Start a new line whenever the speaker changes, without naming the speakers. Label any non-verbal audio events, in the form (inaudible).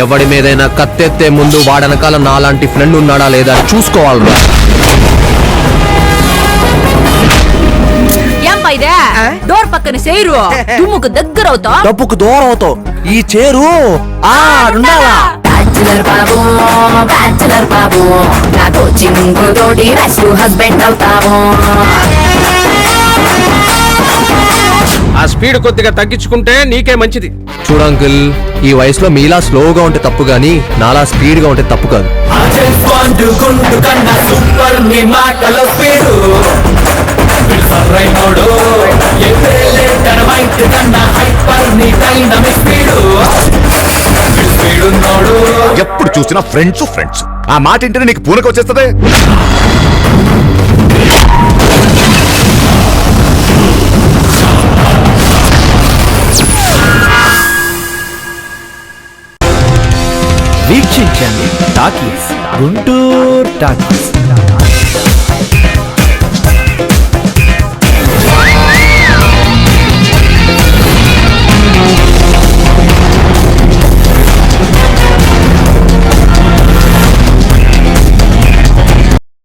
ఎవడి మీదైనా కత్తెత్తే ముందు వాడనకాల నాలాంటి ఫ్రెండ్ ఉన్నాడా లేదా చూసుకోవాలరా.
డోర్ పక్కన సేరు (laughs) దుమ్ముకు దగ్గర అవుతా.
డబ్బుకు దూరం అవుతావు. ఈ చేరు ఆ ఉండాలా
బ్యాచులర్ బాబు బ్యాచులర్ బాబు నా కోచింగ్ తోటి హస్బెండ్ అవుతావు.
ఆ స్పీడ్ కొద్దిగా తగ్గించుకుంటే నీకే మంచిది.
చూడు అంకుల్ ఈ వయసులో మీలా స్లోగా ఉంటే తప్పు గానీ నాలా స్పీడ్గా ఉంటే తప్పు కాదు.
చూసినా ఫ్రెండ్స్ ఫ్రెండ్స్ ఆ మాట ఇంటనే నీకు పూనక వచ్చేస్తుంది?
వీక్షించండి టాకీస్. గుంటూరు టాకీస్.